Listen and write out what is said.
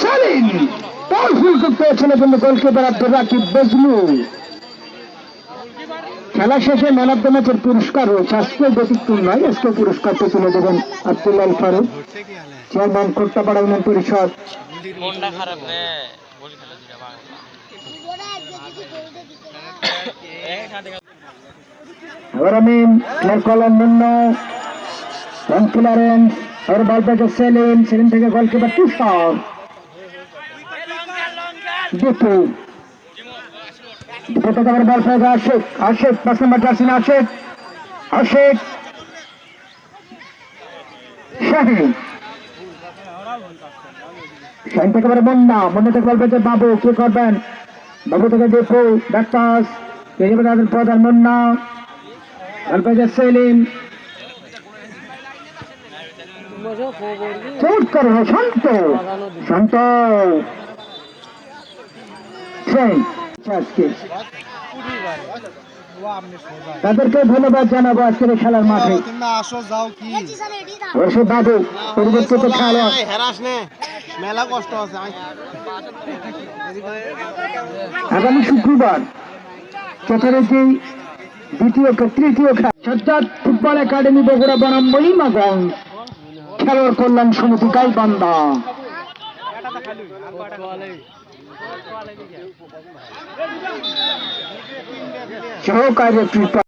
Salim powerful করতে পেরেছিল কিন্তু গোলকিপার আব্দুর রাকিব বজলু। খেলা শেষে ম্যান অফ দ্য ম্যাচের পুরস্কার রয়েছে আজকে ব্যতিক্রম নয় আজকে পুরস্কারটা তুলে দেবেন Abdullah Faruk. Chairman Kottapara union Parishad. বল বাংলা এবার আমি কলম মুন্ন ক্লিয়ারেন্স বল পেয়েছে সেলিম সেলিম থেকে গোলকিপার তুষার। দীপু। দীপু বল পেয়েছে আশিক। আশিক, পাঁচ নম্বর জার্সিন আশিক। আশিক। শাহিন শাহিন থেকে আবার মুন্না মুন্না থেকে বল পেয়েছে বাবু, কি করবেন? বাবু থেকে দীপু তাদের প্রধান মুন্না। বল সেলিম। চোট করে শান্ত। শান্ত। তাদেরকে ধন্যবাদ জানাব আজকের খেলার মাঠে। অবশ্য বাবু পরিবর্তিত খেলা। মেলা কষ্ট আছে আগামী শুক্রবার যথারীতি দ্বিতীয় তৃতীয় খেলা। সাজ্জাদ ফুটবল একাডেমি বগুড়া বনাম মহিমাগঞ্জ খেলোয়াড় কল্যাণ সমিতি গাইবান্ধা। সহকারী